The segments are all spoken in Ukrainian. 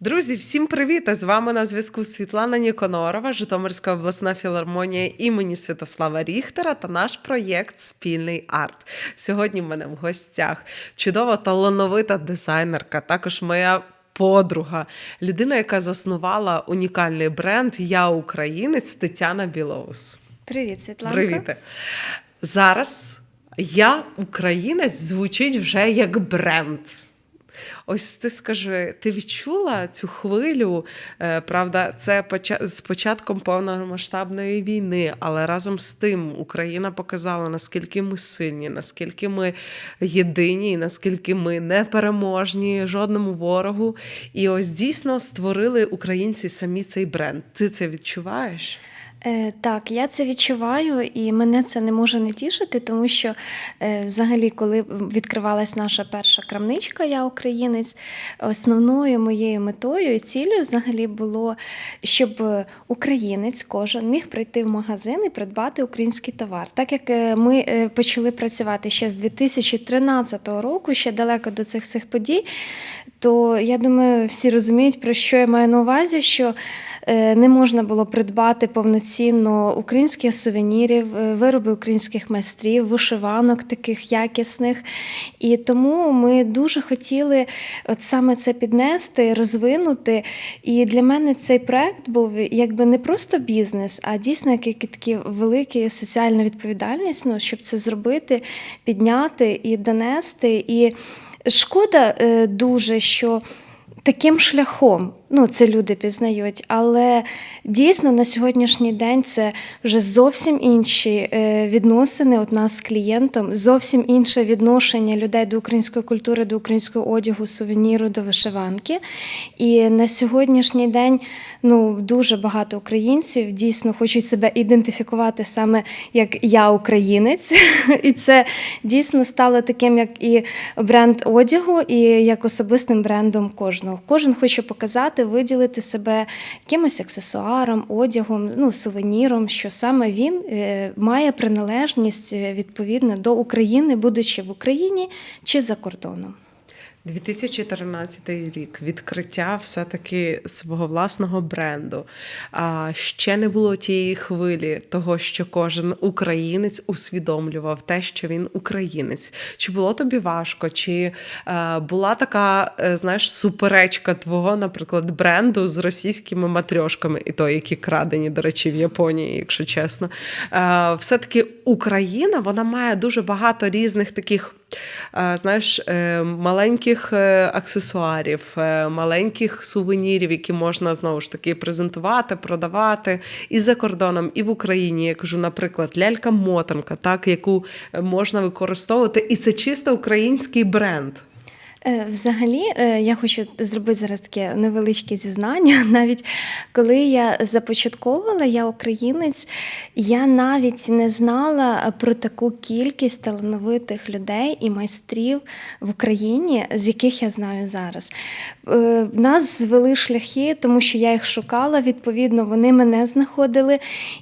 Друзі, всім привіт! З вами на зв'язку Світлана Ніконорова, Житомирська обласна філармонія імені Святослава Ріхтера та наш проєкт Спільний арт. Сьогодні в мене в гостях чудова талановита дизайнерка, також моя подруга, людина, яка заснувала унікальний бренд Я Українець Тетяна Білоус. Привіт, Світланка. Привіт. Зараз я українець звучить вже як бренд. Ось ти скажи, ти відчула цю хвилю? Е, Правда, це з початком повномасштабної війни, але разом з тим Україна показала, наскільки ми сильні, наскільки ми єдині, наскільки ми непереможні жодному ворогу. І ось дійсно створили українці самі цей бренд. Ти це відчуваєш? Е, так, я це відчуваю, і мене це не може не тішити, тому що е, взагалі, коли відкривалась наша перша крамничка, я українець, основною моєю метою і цілею взагалі було, щоб українець кожен міг прийти в магазин і придбати український товар. Так як е, ми почали працювати ще з 2013 року, ще далеко до цих всіх подій, то я думаю, всі розуміють, про що я маю на увазі, що е, не можна було придбати повноцінно українських сувенірів, е, вироби українських майстрів, вишиванок таких якісних. І тому ми дуже хотіли от саме це піднести, розвинути. І для мене цей проект був якби не просто бізнес, а дійсно як який такий великий соціальна відповідальність, ну, щоб це зробити, підняти і донести. І шкода е, дуже, що таким шляхом ну, це люди пізнають, але дійсно на сьогоднішній день це вже зовсім інші е, відносини от нас з клієнтом, зовсім інше відношення людей до української культури, до українського одягу, сувеніру, до вишиванки. І на сьогоднішній день ну, дуже багато українців дійсно хочуть себе ідентифікувати саме як я українець. І це дійсно стало таким, як і бренд одягу, і як особистим брендом кожного. Кожен хоче показати, виділити себе якимось аксесуаром, одягом, ну, сувеніром, що саме він е, має приналежність е, відповідно до України, будучи в Україні чи за кордоном. 2013 рік відкриття все-таки свого власного бренду. А ще не було тієї хвилі того, що кожен українець усвідомлював те, що він українець. Чи було тобі важко? Чи е, була така, е, знаєш, суперечка твого, наприклад, бренду з російськими матрьошками, і то, які крадені, до речі, в Японії, якщо чесно. Е, все-таки Україна вона має дуже багато різних таких. е, Знаєш, е, маленьких е, аксесуарів, маленьких сувенірів, які можна знову ж таки презентувати, продавати і за кордоном, і в Україні. Я кажу, наприклад, лялька-мотанка, так, яку можна використовувати, і це чисто український бренд. Е, Взагалі, е, я хочу зробити зараз таке невеличке зізнання. Навіть коли я започатковувала, я українець, я навіть не знала про таку кількість талановитих людей і майстрів в Україні, з яких я знаю зараз. Е, Нас звели шляхи, тому що я їх шукала. Відповідно, вони мене знаходили,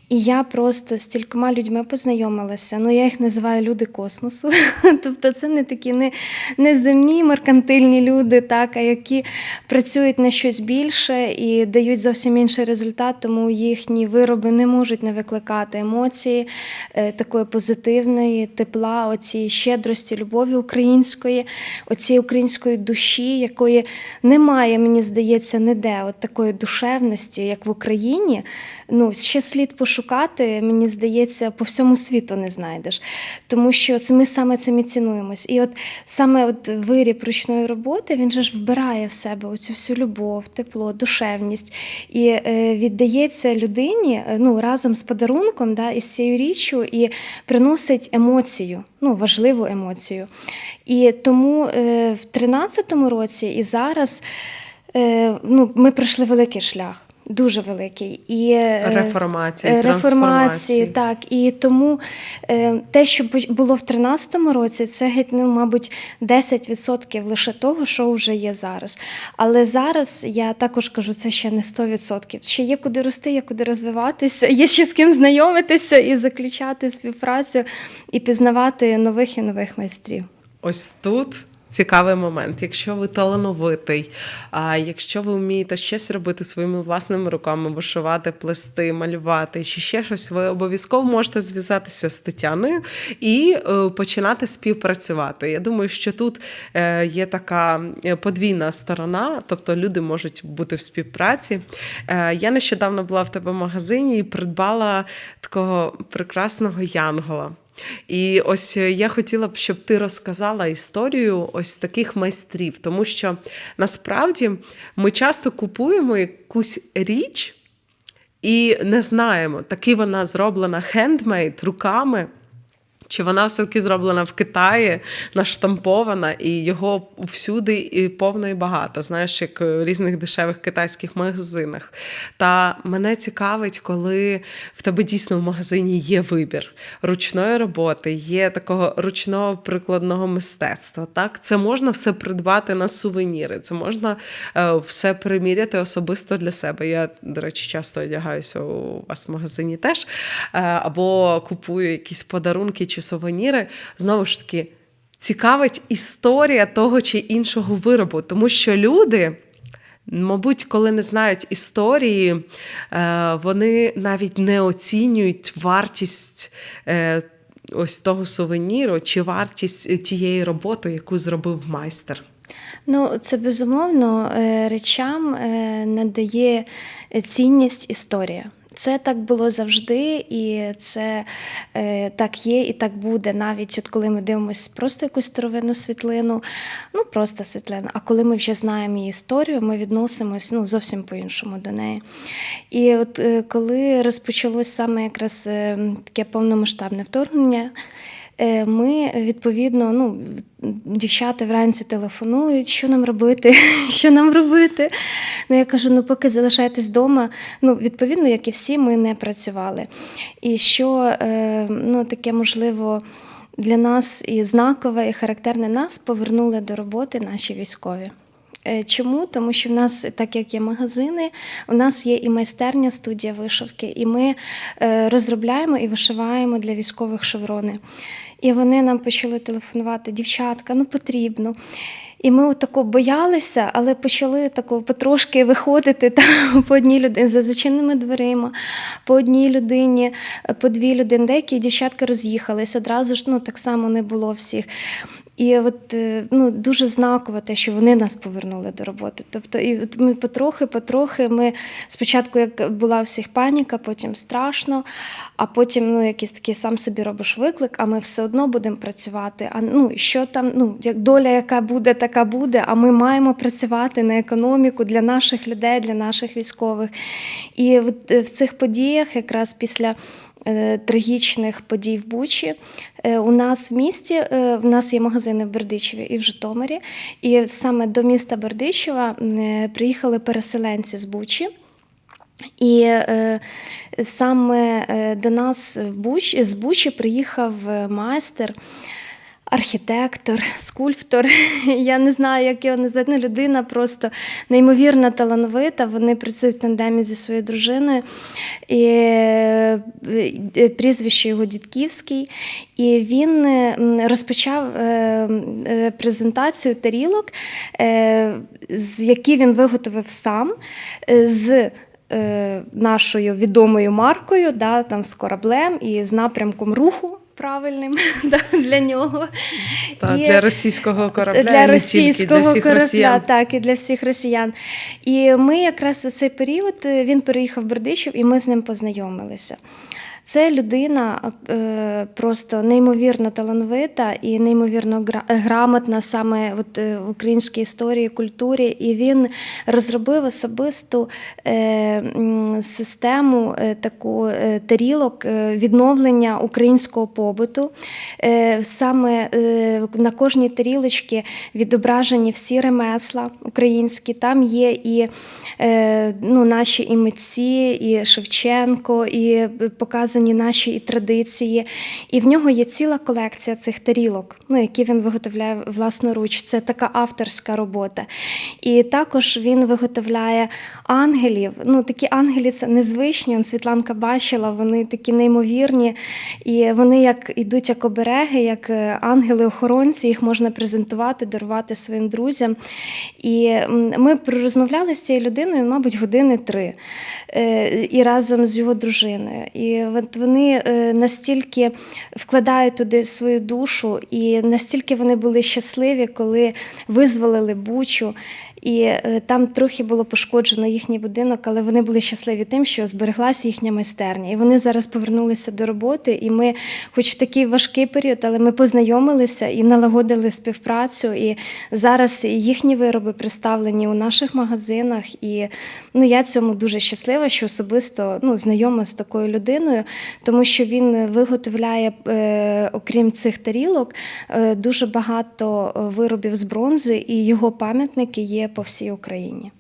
і я просто з кількома людьми познайомилася. Ну, я їх називаю люди космосу. Тобто, це не такі не, неземні меркантильні люди, так, а які працюють на щось більше і дають зовсім інший результат, тому їхні вироби не можуть не викликати емоції е, такої позитивної, тепла, оцієї щедрості, любові української, оцієї української душі, якої немає, мені здається, ніде от такої душевності, як в Україні. Ну, ще слід пошукати, мені здається, по всьому світу не знайдеш. Тому що ми саме цим і цінуємось. І от саме от виріб ручної роботи він же ж вбирає в себе оцю всю любов, тепло, душевність і е, віддається людині е, ну, разом з подарунком, да, із цією річчю, і приносить емоцію, ну, важливу емоцію. І тому е, в 13-му році і зараз ну, ми пройшли великий шлях. Дуже великий і е, Реформації, Е, трансформації. реформації, так. І тому е, те, що бу- було в 13-му році, це геть, ну, мабуть, 10% лише того, що вже є зараз. Але зараз я також кажу, це ще не 100%. Ще є куди рости, є куди розвиватися, є ще з ким знайомитися і заключати співпрацю, і пізнавати нових і нових майстрів. Ось тут цікавий момент. Якщо ви талановитий, а якщо ви вмієте щось робити своїми власними руками, вишивати, плести, малювати чи ще щось, ви обов'язково можете зв'язатися з Тетяною і е, починати співпрацювати. Я думаю, що тут е, є така е, подвійна сторона, тобто люди можуть бути в співпраці. Я нещодавно була в тебе в магазині і придбала такого прекрасного янгола. І ось е, я хотіла б, щоб ти розказала історію ось таких майстрів, тому що насправді ми часто купуємо якусь річ і не знаємо, таки вона зроблена хендмейд руками. Чи вона все-таки зроблена в Китаї, наштампована, і його всюди і повно і багато, знаєш, як в різних дешевих китайських магазинах. Та мене цікавить, коли в тебе дійсно в магазині є вибір ручної роботи, є такого ручного прикладного мистецтва. Так, це можна все придбати на сувеніри, це можна е, все приміряти особисто для себе. Я, до речі, часто одягаюся у вас в магазині теж, е, або купую якісь подарунки чи сувеніри. Знову ж таки, цікавить історія того чи іншого виробу, тому що люди. Мабуть, коли не знають історії, е, вони навіть не оцінюють вартість е, ось того сувеніру чи вартість тієї роботи, яку зробив майстер. Ну, це безумовно е, речам е, надає цінність історія. Це так було завжди, і це е, так є, і так буде. Навіть от коли ми дивимося просто якусь старовинну світлину, ну просто світлину. А коли ми вже знаємо її історію, ми відносимось ну, зовсім по-іншому до неї. І от е, коли розпочалось саме якраз е, таке повномасштабне вторгнення. Е, Ми відповідно, ну дівчата вранці телефонують, що нам робити, що нам робити. Ну я кажу: ну поки залишайтесь вдома. Ну, відповідно, як і всі, ми не працювали. І що е, ну, таке можливо. Для нас і знакове, і характерне нас повернули до роботи наші військові. Е, Чому? Тому що в нас, так як є магазини, у нас є і майстерня, студія вишивки, і ми е, розробляємо і вишиваємо для військових шеврони. І вони нам почали телефонувати: дівчатка, ну потрібно. І ми отако боялися, але почали тако потрошки виходити там по одній людині за зачиненими дверима, по одній людині, по дві людини. Деякі дівчатка роз'їхались, одразу ж ну, так само не було всіх. І от е, ну, дуже знаково те, що вони нас повернули до роботи. Тобто, і от ми потрохи, потрохи, ми спочатку, як була всіх паніка, потім страшно, а потім ну, якийсь такий сам собі робиш виклик, а ми все одно будемо працювати. А ну що там, ну як доля, яка буде, така буде. А ми маємо працювати на економіку для наших людей, для наших військових. І от е, в цих подіях, якраз після трагічних подій в Бучі. Е, У нас в місті е, в нас є магазини в Бердичеві і в Житомирі. І саме до міста Бердичева е, приїхали переселенці з Бучі. І е, саме е, до нас в Буч, з Бучі приїхав е, майстер. Архітектор, скульптор, я не знаю, як його назвати. Ну, людина просто неймовірно талановита. Вони працюють в тандемі зі своєю дружиною. І е, прізвище його Дідківський. І він е, розпочав е, презентацію тарілок, які він виготовив сам. з нашою відомою маркою, да, там, з кораблем і з напрямком руху правильним для нього. Та, І- для російського корабля, для і не тільки для всіх корабля, росіян. так, і для всіх росіян. І ми якраз у цей період е, він переїхав в Бердичів, і ми з ним познайомилися. Це людина е, просто неймовірно талановита і неймовірно гра- грамотна саме от, е, в українській історії, культурі. І він розробив особисту е, систему е, таку е, тарілок е, відновлення українського побуту. Е, саме е, на кожній тарілочці відображені всі ремесла українські. Там є і е, ну, наші і митці, і Шевченко, і показані показані наші і традиції. І в нього є ціла колекція цих тарілок, ну, які він виготовляє власноруч. Це така авторська робота. І також він виготовляє ангелів. Ну, такі ангелі це незвичні. Он Світланка бачила, вони такі неймовірні. І вони як ідуть як обереги, як е, ангели-охоронці, їх можна презентувати, дарувати своїм друзям. І ми розмовляли з цією людиною, мабуть, години три е, і разом з його дружиною. І от вони е, настільки вкладають туди свою душу, і настільки вони були щасливі, коли визволили Бучу. І е, там трохи було пошкоджено їхній будинок, але вони були щасливі тим, що збереглася їхня майстерня. І вони зараз повернулися до роботи. І ми, хоч в такий важкий період, але ми познайомилися і налагодили співпрацю. І зараз їхні вироби представлені у наших магазинах. І ну, я цьому дуже щаслива, що особисто ну, знайома з такою людиною, тому що він виготовляє, е, окрім цих тарілок, е, дуже багато е, виробів з бронзи, і його пам'ятники є по всій Україні.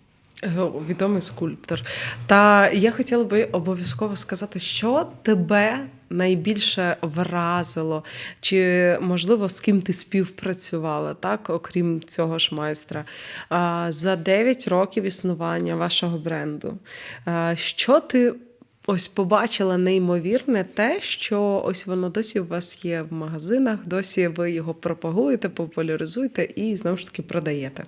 Е, Відомий скульптор. Та я хотіла би обов'язково сказати, що тебе найбільше вразило, чи можливо з ким ти співпрацювала, так, окрім цього ж майстра. За 9 років існування вашого бренду. Що ти ось побачила неймовірне те, що ось воно досі у вас є в магазинах, досі ви його пропагуєте, популяризуєте і знову ж таки продаєте.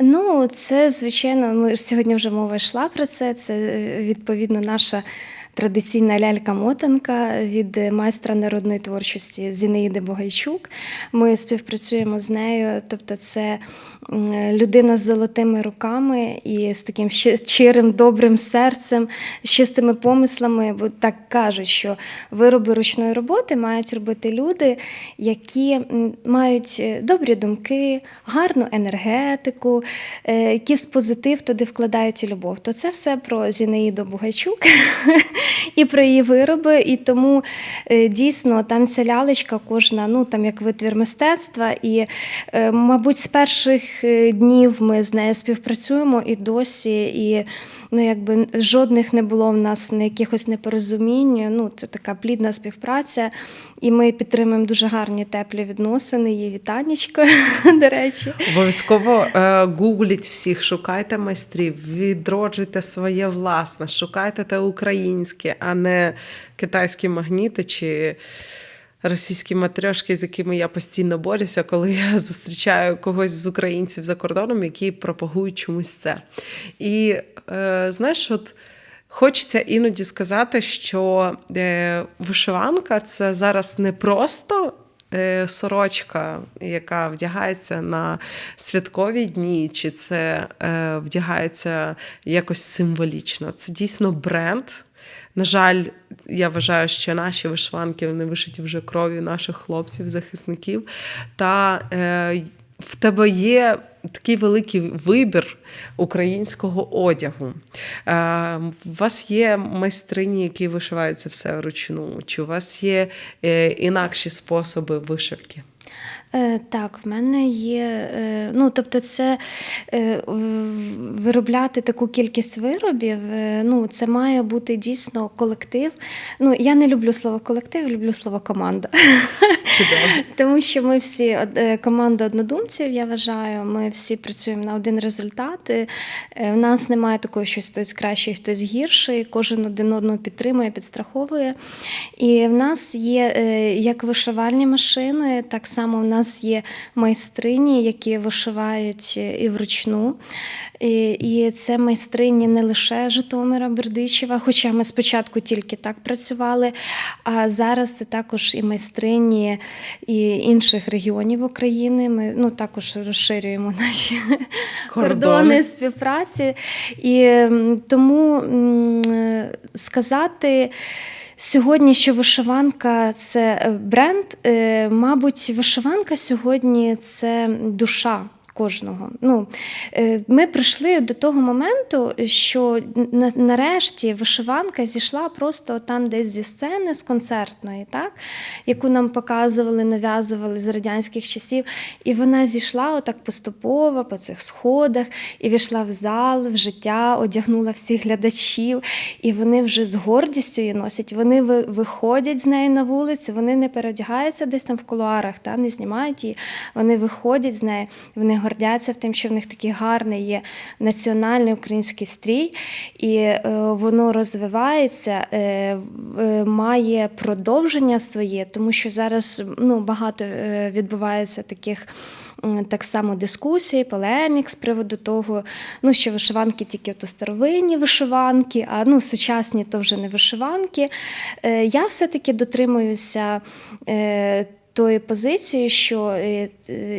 Ну, це звичайно. Ми сьогодні вже мова йшла про це. Це е, відповідно наша традиційна лялька-мотанка від майстра народної творчості Зінаїди Богайчук. Ми співпрацюємо з нею. Тобто, це людина з золотими руками і з таким щи- щирим, добрим серцем, з чистими помислами. Бо так кажуть, що вироби ручної роботи мають робити люди, які мають е, добрі думки, гарну енергетику, е, якийсь позитив туди вкладають і любов. То це все про Зінаїду Бугайчук і про її вироби. І тому е, дійсно там ця лялечка кожна, ну там як витвір мистецтва. І, е, мабуть, з перших е, днів ми з нею співпрацюємо і досі. І ну, якби жодних не було в нас ні якихось непорозумінь. Ну, це така плідна співпраця. І ми підтримуємо дуже гарні теплі відносини. Її вітанечко, до речі. Обов'язково е, гугліть всіх, шукайте майстрів, відроджуйте своє власне, шукайте те українське, а не китайські магніти чи російські матрьошки, з якими я постійно борюся, коли я зустрічаю когось з українців за кордоном, які пропагують чомусь це. І е, знаєш, от. Хочеться іноді сказати, що е, вишиванка це зараз не просто е, сорочка, яка вдягається на святкові дні, чи це е, вдягається якось символічно. Це дійсно бренд. На жаль, я вважаю, що наші вишиванки вони вишиті вже кров'ю наших хлопців, захисників. Та е, в тебе є такий великий вибір українського одягу. Е, у вас є майстрині, які вишивають це все вручну, чи у вас є е, інакші способи вишивки? Е, Так, в мене є. е, Ну, тобто, це е, виробляти таку кількість виробів. Ну, це має бути дійсно колектив. Ну, я не люблю слово колектив, люблю слово команда. Чудово. Тому що ми всі команда однодумців, я вважаю. Ми всі працюємо на один результат. В нас немає такого, що хтось кращий, хтось гірший. Кожен один одного підтримує, підстраховує. І в нас є як вишивальні машини, так само в нас є майстрині, які вишивають е, і вручну. І, і це майстрині не лише Житомира, Бердичева, хоча ми спочатку тільки так працювали, а зараз це також і майстрині і інших регіонів України. Ми ну, також розширюємо наші кордони співпраці. І тому е, сказати. Сьогодні, що вишиванка це е, бренд, е, мабуть, вишиванка сьогодні це душа Кожного. Ну, е, ми прийшли до того моменту, що нарешті вишиванка зійшла просто там десь зі сцени, з концертної, так? яку нам показували, нав'язували з радянських часів. І вона зійшла отак поступово по цих сходах і війшла в зал, в життя, одягнула всіх глядачів, і вони вже з гордістю її носять. Вони виходять з нею на вулицю, вони не переодягаються десь там в кулуарах, та, не знімають її. Вони виходять з нею, вони гордяться тим, що в них такий гарний є національний український стрій, і е, воно розвивається, е, е, має продовження своє, тому що зараз ну, багато відбувається таких. Так само дискусій, полемік з приводу того, ну що вишиванки тільки то старовинні вишиванки, а ну сучасні то вже не вишиванки. Я все-таки дотримуюся тої позиції, що е,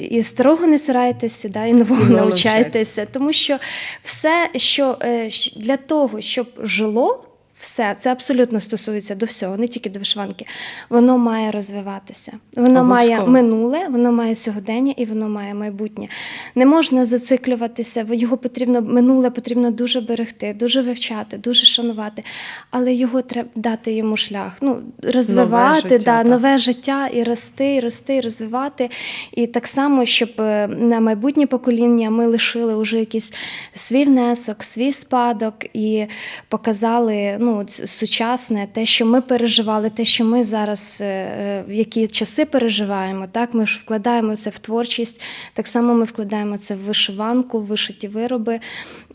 і старого не сирайтеся, да, і нового І нового навчайтеся. Тому що все, що е, для того, щоб жило. Все, це абсолютно стосується до всього, не тільки до вишиванки. Воно має розвиватися. Воно має минуле, воно має сьогодення і воно має майбутнє. Не можна зациклюватися, його потрібно минуле потрібно дуже берегти, дуже вивчати, дуже шанувати. Але його треба дати йому шлях. Ну, розвивати, життя, да, нове життя і рости, і рости, і розвивати. І так само, щоб е, на майбутнє покоління ми лишили вже якийсь свій внесок, свій спадок і показали ну, от сучасне, те, що ми переживали, те, що ми зараз е, е, в які часи переживаємо. Так, ми ж вкладаємо це в творчість, так само ми вкладаємо це в вишиванку, в вишиті вироби.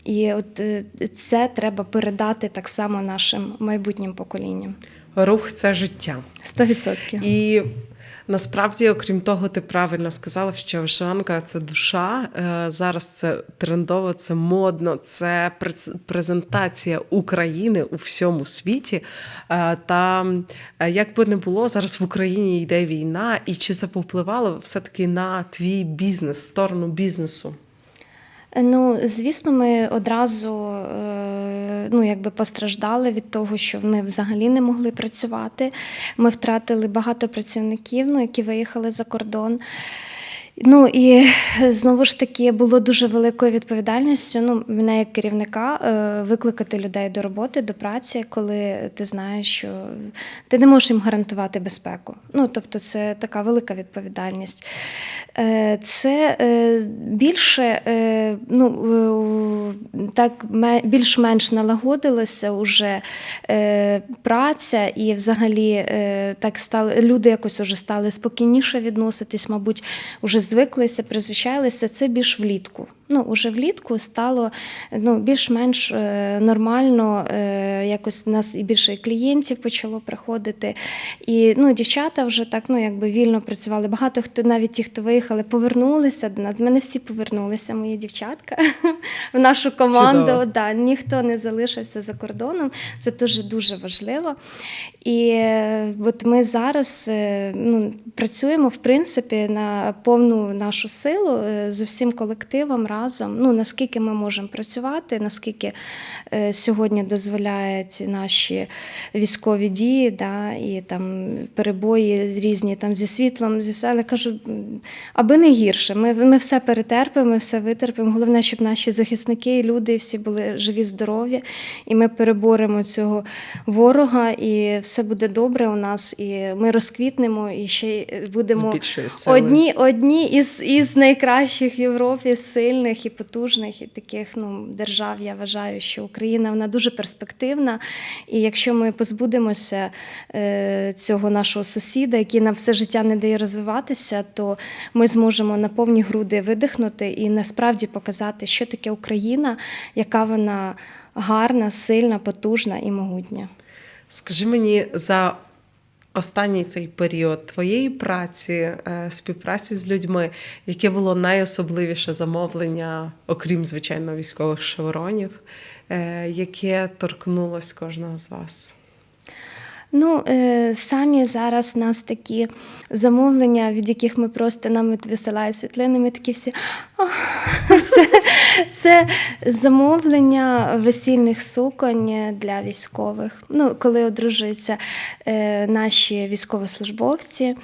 І от е, це треба передати так само нашим майбутнім поколінням. Рух це життя. 100%. І насправді, окрім того, ти правильно сказала, що вишиванка це душа. Е, Зараз це трендово, це модно, це през- презентація України у всьому світі. Е, Та е, як би не було, зараз в Україні йде війна, і чи це повпливало все-таки на твій бізнес, сторону бізнесу? Ну, звісно, ми одразу е, ну, якби постраждали від того, що ми взагалі не могли працювати. Ми втратили багато працівників, ну, які виїхали за кордон. Ну і знову ж таки було дуже великою відповідальністю. Ну, мене як керівника е, викликати людей до роботи, до праці, коли ти знаєш, що ти не можеш їм гарантувати безпеку. Ну тобто, це така велика відповідальність. Е, Це е, більше ну, так більш-менш налагодилося уже праця, і взагалі так стали люди якось уже стали спокійніше відноситись, мабуть, звиклися, призвичайлися. Це більш влітку. Ну, уже влітку стало ну, більш-менш е, нормально. Е, якось в нас і більше клієнтів почало приходити. І ну, дівчата вже так ну, якби вільно працювали. Багато хто, навіть ті, хто виїхали, повернулися до нас. Мене всі повернулися, мої дівчатка, в нашу команду. Чудово. Да, ніхто не залишився за кордоном. Це дуже дуже важливо. І е, от ми зараз ну, працюємо в принципі на повну нашу силу з усім колективом разом. Ну наскільки ми можемо працювати, наскільки е, сьогодні дозволяють наші військові дії, да, і там перебої різні там зі світлом, зі все. Але кажу, аби не гірше. Ми, ми все перетерпимо, ми все витерпимо. Головне, щоб наші захисники і люди всі були живі, здорові, і ми переборемо цього ворога, і все буде добре у нас, і ми розквітнемо, і ще будемо. Одні, одні із, із найкращих в Європі, сильних і потужних і таких ну, держав. Я вважаю, що Україна вона дуже перспективна. І якщо ми позбудемося е, цього нашого сусіда, який нам все життя не дає розвиватися, то ми зможемо на повні груди видихнути і насправді показати, що таке Україна, яка вона гарна, сильна, потужна і могутня. Скажи мені за останній цей період твоєї праці, е, співпраці з людьми, яке було найособливіше замовлення, окрім звичайно військових шевронів, е, яке торкнулось кожного з вас? Ну, е, самі зараз в нас такі замовлення, від яких ми просто нам висилають світлини, ми такі всі. Це, це замовлення весільних суконь для військових. Ну, коли одружуються е, наші військовослужбовці.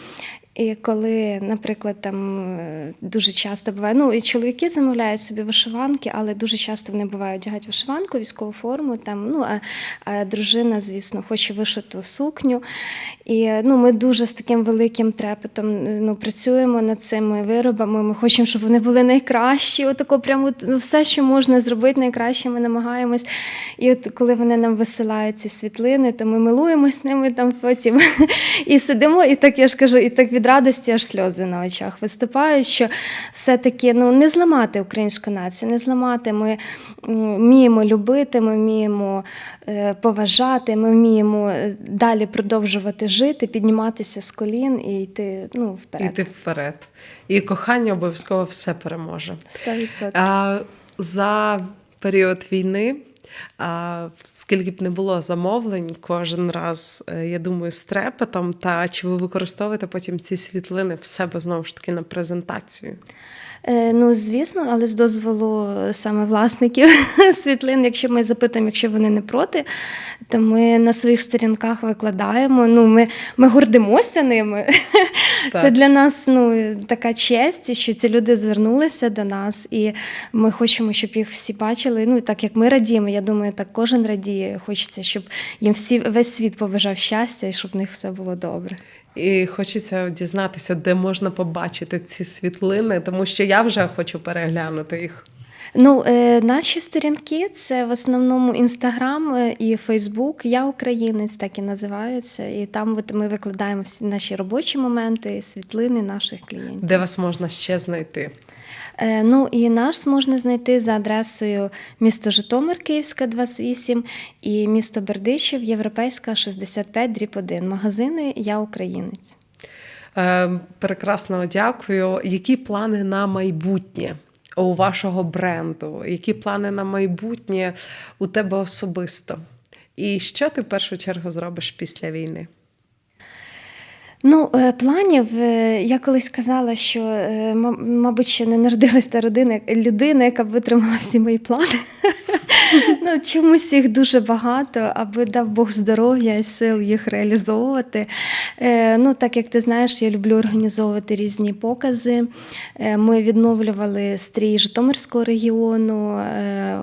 І коли, наприклад, там е, дуже часто буває, ну і чоловіки замовляють собі вишиванки, але дуже часто вони бувають одягають вишиванку, військову форму. Там, ну, а, а дружина, звісно, хоче вишиту сукню. І ну, ми дуже з таким великим трепетом ну, працюємо над цими виробами. Ми хочемо, щоб вони були найкращі. Отако прямо ну, все, що можна зробити найкраще, ми намагаємось. І от коли вони нам висилають ці світлини, то ми милуємось ними там потім і сидимо, і так я ж кажу, і так від радості аж сльози на очах виступають, що все-таки ну, не зламати українську націю, не зламати. Ми вміємо любити, ми вміємо е, поважати, ми вміємо е, далі продовжувати жити, підніматися з колін і йти ну, вперед. Іти вперед. І кохання обов'язково все переможе. 100%. А, за період війни, а, скільки б не було замовлень, кожен раз, е, я думаю, з трепетом, та чи ви використовуєте потім ці світлини в себе знову ж таки на презентацію? Е, Ну, звісно, але з дозволу саме власників світлин, якщо ми запитуємо, якщо вони не проти, то ми на своїх сторінках викладаємо. Ну, ми, ми гордимося ними. Це для нас ну, така честь, що ці люди звернулися до нас, і ми хочемо, щоб їх всі бачили. Ну, так як ми радіємо, я думаю, так кожен радіє. Хочеться, щоб їм всі весь світ побажав щастя і щоб в них все було добре. І хочеться дізнатися, де можна побачити ці світлини, тому що я вже хочу переглянути їх. Ну, е, наші сторінки це в основному Інстаграм е, і Фейсбук. Я українець, так і називається. І там от ми викладаємо всі наші робочі моменти, світлини наших клієнтів. Де вас можна ще знайти? Е, ну і наш можна знайти за адресою місто Житомир, Київська, 28 і місто Бердичів, Європейська, 65, дріб 1. Магазини Я Українець. Е, прекрасно дякую. Які плани на майбутнє у вашого бренду? Які плани на майбутнє у тебе особисто? І що ти в першу чергу зробиш після війни? Ну, е, планів е, я колись казала, що, е, мабуть, ще не народилась та родина людина, яка б витримала всі мої плани. Ну, чомусь їх дуже багато, аби дав Бог здоров'я і сил їх реалізовувати. Ну, так як ти знаєш, я люблю організовувати різні покази. Ми відновлювали стрій Житомирського регіону,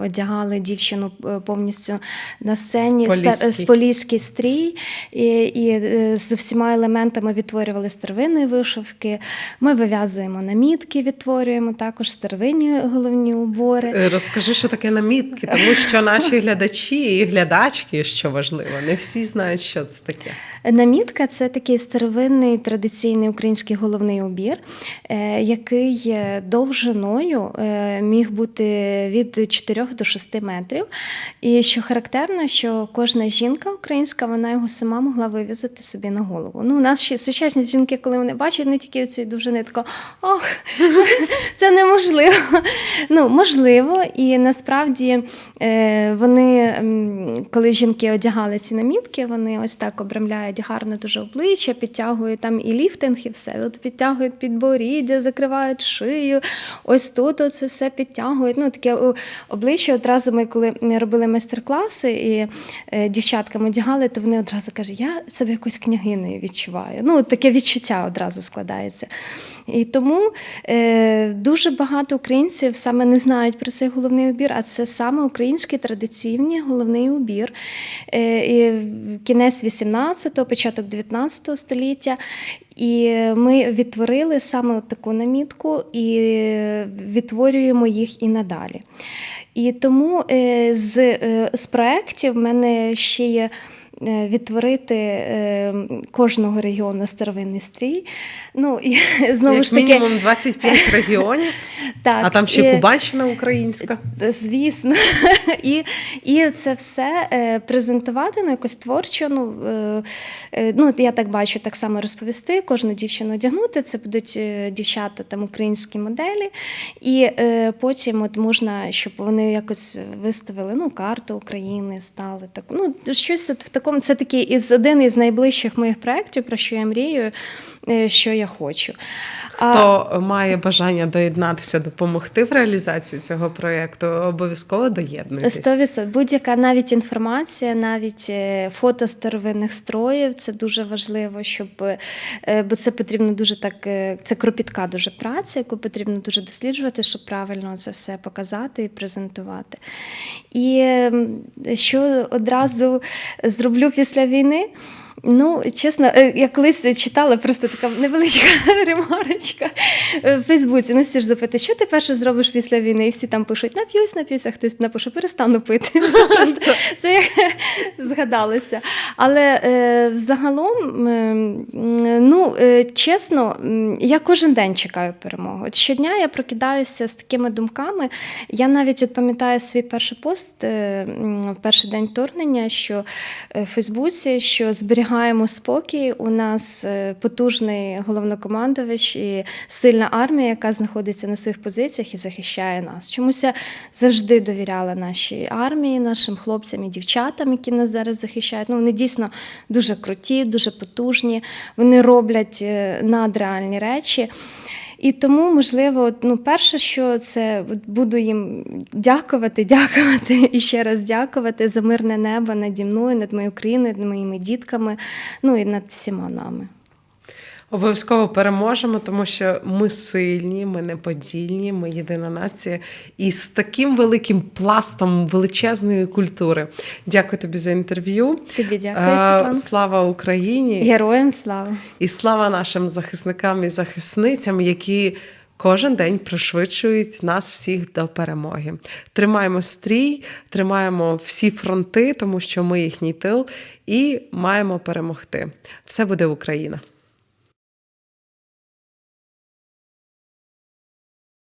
одягали дівчину повністю на сцені Поліський. поліський стрій і, і з усіма елементами відтворювали старовинні вишивки. Ми вив'язуємо намітки, відтворюємо також старовинні головні убори. Е, Розкажи, що таке намітки, тому що наші глядачі і глядачки, що важливо, не всі знають, що це таке. Намітка це такий старовинний традиційний український головний убір, е, який е, довжиною е, міг бути від 4 до 6 метрів. І що характерно, що кожна жінка українська вона його сама могла вив'язати собі на голову. Ну, у нас ще сучасні жінки, коли вони бачать не тільки цієї довжини, тако ох, це неможливо. Ну, можливо, і насправді вони, коли жінки одягали ці намітки, вони ось так обрамляють гарно дуже обличчя, підтягують там і ліфтинг, і все. От підтягують підборіддя, закривають шию. Ось тут це все підтягують. Ну, таке обличчя одразу ми, коли робили майстер-класи і е, дівчаткам одягали, то вони одразу кажуть, я себе якось княгинею відчуваю. Ну, таке відчуття одразу складається. І тому е, дуже багато українців саме не знають про цей головний убір, а це саме український традиційний головний убір. Е, і кінець 18-го, початок 19 століття. І ми відтворили саме таку намітку і відтворюємо їх і надалі. І тому е, з, е, з проєктів в мене ще є. Е, Відтворити е, кожного регіону старовинний стрій. Ну і знову Як ж таки, мінімум 25 регіонів, так, а там ще і- Кубанщина українська. Звісно, і, і це все е, презентувати ну, якось творчо. Ну, е, е, ну, я так бачу, так само розповісти, кожну дівчину одягнути. Це будуть е, дівчата там українські моделі, і е, потім от можна, щоб вони якось виставили ну, карту України, стали так. Ну, щось в такому. Це такий із один із найближчих моїх проєктів, про що я мрію. Е, що я хочу. А- Хто має бажання доєднатися, допомогти в реалізації цього проєкту, обов'язково доєднуйтесь. 100%. Будь-яка навіть інформація, навіть е, фото старовинних строїв це дуже важливо, щоб е, бо це потрібно дуже так. Це кропітка дуже праця, яку потрібно дуже досліджувати, щоб правильно це все показати і презентувати. І що одразу зроблю після війни. Ну, чесно, е, я колись читала просто така невеличка ремарочка в Фейсбуці. Ну, всі ж запитують, що ти перше зробиш після війни? І всі там пишуть, нап'юсь, нап'юсь, а хтось напише, перестану пити. Це просто це як згадалося. Але е, е, ну, е, чесно, я кожен день чекаю перемоги. От щодня я прокидаюся з такими думками. Я навіть от пам'ятаю свій перший пост е, в перший день вторгнення, що в Фейсбуці, що зберігаємо спокій. У нас е, потужний головнокомандувач і сильна армія, яка знаходиться на своїх позиціях і захищає нас. Чомусь я завжди довіряла нашій армії, нашим хлопцям і дівчатам, які нас зараз захищають. Ну, вони дійсно дуже круті, дуже потужні. Вони роблять е, надреальні речі. І тому, можливо, ну, перше, що це буду їм дякувати, дякувати і ще раз дякувати за мирне небо наді мною, над моєю країною, над моїми дітками, ну і над всіма нами. Обов'язково переможемо, тому що ми сильні, ми неподільні, ми єдина нація. І з таким великим пластом величезної культури. Дякую тобі за інтерв'ю. Тобі дякую, Е, Світлана. Слава Україні Героям слава! і слава нашим захисникам і захисницям, які кожен день пришвидшують нас всіх до перемоги. Тримаємо стрій, тримаємо всі фронти, тому що ми їхній тил, і маємо перемогти. Все буде Україна.